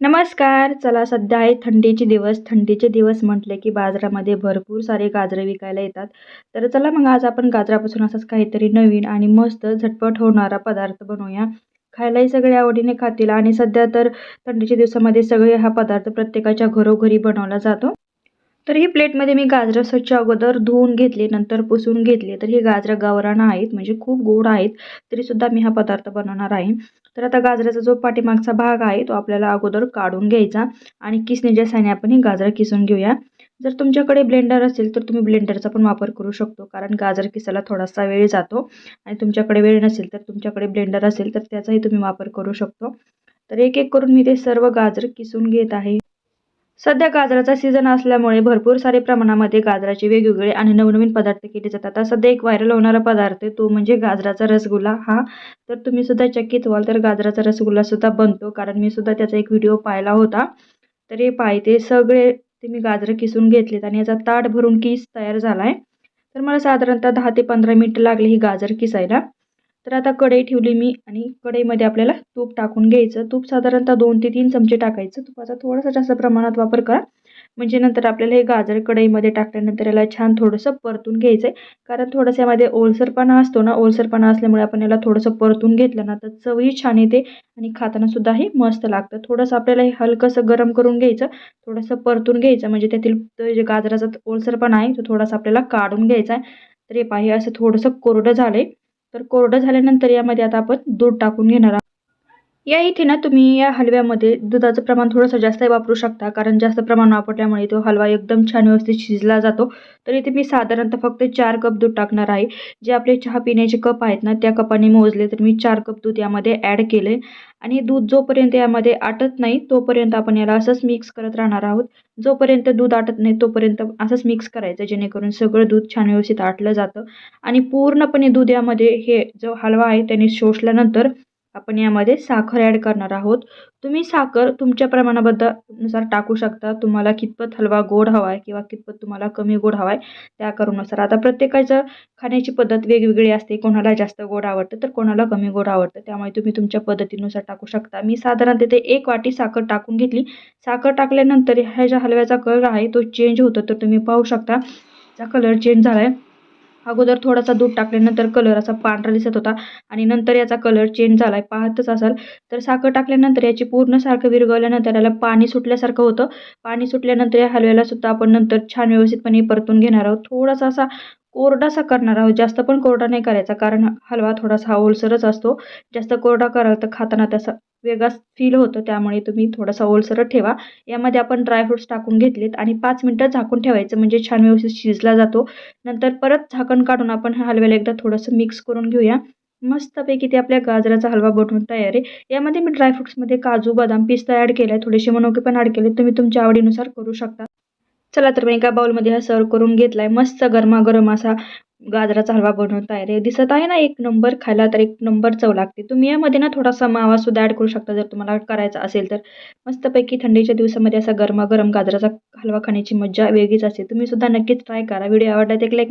नमस्कार चला सध्या आहे थंडीचे दिवस. थंडीचे दिवस म्हटले की बाजारामध्ये भरपूर सारे गाजरे विकायला येतात. तर चला मग आज आपण गाजरापासून असंच काहीतरी नवीन आणि मस्त झटपट होणारा पदार्थ बनवूया. खायलाही सगळे आवडीने खातील आणि सध्या तर थंडीच्या दिवसामध्ये सगळे हा पदार्थ प्रत्येकाच्या घरोघरी बनवला जातो. तर ही प्लेटमध्ये मी गाजरं स्वच्छ अगोदर धुवून घेतली नंतर पुसून घेतली. तर ही गाजरं गावरानं आहेत म्हणजे खूप गोड आहेत तरीसुद्धा मी हा पदार्थ बनवणार आहे. तर आता गाजराचा जो पाठीमागचा भाग आहे तो आपल्याला अगोदर काढून घ्यायचा आणि किसणीच्या साह्याने आपण ही गाजरं किसून घेऊया. जर तुमच्याकडे ब्लेंडर असेल तर तुम्ही ब्लेंडरचा पण वापर करू शकतो कारण गाजर किसायला थोडासा वेळ जातो आणि तुमच्याकडे वेळ नसेल तर तुमच्याकडे ब्लेंडर असेल तर त्याचाही तुम्ही वापर करू शकतो. तर एक एक करून मी ते सर्व गाजर किसून घेत आहे. सध्या गाजराचा सीझन असल्यामुळे भरपूर सारे प्रमाणामध्ये गाजराचे वेगवेगळे आणि नवनवीन पदार्थ केले जातात. आता सध्या एक व्हायरल होणारा पदार्थ आहे तो म्हणजे गाजराचा रसगुल्ला. हा तर तुम्ही सुद्धा चकित व्हाल तर गाजराचा रसगुल्ला सुद्धा बनतो कारण मी सुद्धा त्याचा एक व्हिडिओ पाहिला होता. तर हे पाहिजे सगळे ते मी गाजरं किसून घेतलेत आणि याचा ताट भरून किस तयार झाला आहे तर मला साधारणतः दहा ते पंधरा मिनटं लागले ही गाजर किसायला. तर आता कढई ठेवली मी आणि कढईमध्ये आपल्याला तूप टाकून घ्यायचं. तूप साधारणतः दोन ते तीन चमचे टाकायचं. तुपाचा थोडासा जास्त प्रमाणात वापर करा. म्हणजे नंतर आपल्याला हे गाजर कढईमध्ये टाकल्यानंतर याला छान थोडंसं परतून घ्यायचं आहे कारण थोडंसं यामध्ये ओलसरपणा असतो ना ओलसरपणा असल्यामुळे आपण याला थोडंसं परतून घेतलं ना तर चवही छान येते आणि खातानासुद्धा हे मस्त लागतं. थोडंसं आपल्याला हे हलकंसं गरम करून घ्यायचं. थोडंसं परतून घ्यायचं. म्हणजे त्यातील जे गाजराचा ओलसरपणा आहे तो थोडासा आपल्याला काढून घ्यायचा आहे. तर हे पाहिजे असं थोडंसं कोरडं झालं आहे तर कोरडं झाल्यानंतर यामध्ये आता आपण दूध टाकून घेणार आहोत. या इथे ना तुम्ही या हलव्यामध्ये दुधाचं प्रमाण थोडंसं जास्त वापरू शकता. कारण जास्त प्रमाण वापरल्यामुळे तो हलवा एकदम छान व्यवस्थित शिजला जातो. तर इथे मी साधारणतः फक्त चार कप दूध टाकणार आहे. जे आपले चहा पिण्याचे कप आहेत ना त्या कपाने मोजले तर मी चार कप दूध यामध्ये ॲड केले आणि दूध जोपर्यंत यामध्ये आटत नाही तोपर्यंत आपण याला असंच मिक्स करत राहणार आहोत. जोपर्यंत दूध आटत नाही तोपर्यंत असंच मिक्स करायचं जेणेकरून सगळं दूध छान व्यवस्थित आटलं जातं. आणि पूर्णपणे दूध यामध्ये हे जो हलवा आहे त्याने शोषल्यानंतर आपण यामध्ये साखर ॲड करणार आहोत. तुम्ही साखर तुमच्या प्रमाणाबद्दलनुसार टाकू शकता. तुम्हाला कितपत हलवा गोड हवा आहे किंवा कितपत तुम्हाला कमी गोड हवा आहे त्या करूनुसार. आता प्रत्येकाचं खाण्याची पद्धत वेगवेगळी असते. कोणाला जास्त गोड आवडतं तर कोणाला कमी गोड आवडतं. त्यामुळे तुम्ही तुमच्या पद्धतीनुसार टाकू शकता. मी साधारण तिथे एक वाटी साखर टाकून घेतली. साखर टाकल्यानंतर ह्या ज्या हलव्याचा कलर आहे तो चेंज होतो तर तुम्ही पाहू शकता. चा कलर चेंज झाला आहे अगोदर थोडासा दूध टाकल्यानंतर कलर असा पांढरा दिसत होता आणि नंतर याचा कलर चेंज झाला आहे पाहतच असाल. तर साखर टाकल्यानंतर याची पूर्ण सारखं विरघळल्यानंतर याला पाणी सुटल्यासारखं होतं. पाणी सुटल्यानंतर या हलव्याला सुद्धा आपण नंतर छान व्यवस्थितपणे परतून घेणार आहोत. थोडासा असा कोरडासा करणार आहोत. जास्त पण कोरडा नाही करायचा कारण हलवा थोडासा ओलसरच असतो. जास्त कोरडा कराल तर खाताना त्याचा वेगळाच फील होतं त्यामुळे तुम्ही थोडासा ओलसरच ठेवा. यामध्ये आपण ड्रायफ्रूट्स टाकून घेतलेत आणि पाच मिनटं झाकून ठेवायचं म्हणजे छान व्यवस्थित शिजला जातो. नंतर परत झाकण काढून आपण हा हलव्याला एकदा थोडंसं मिक्स करून घेऊया. मस्तपैकी ते आपल्या गाजराचा हलवा बनवून तयार आहे. यामध्ये मी ड्रायफ्रुट्समध्ये काजू बदाम पिस्ता ॲड केला आहे थोडेसे मनोके पण ॲड केले तुम्ही तुमच्या आवडीनुसार करू शकता. चला तर मी एका बाउलमध्ये हा सर्व करून घेतलाय. मस्त गरमागरम असा गाजराचा हलवा बनवून तयार आहे दिसत आहे ना एक नंबर खायला तर एक नंबर चव लागते. तुम्ही यामध्ये ना थोडासा मावा सुद्धा ॲड करू शकता जर तुम्हाला करायचा असेल तर. मस्तपैकी थंडीच्या दिवसामध्ये असा गरमागरम गाजराचा हलवा खाण्याची मजा वेगळीच असते. तुम्ही सुद्धा नक्कीच ट्राय करा. व्हिडिओ आवडला तर एक लाईक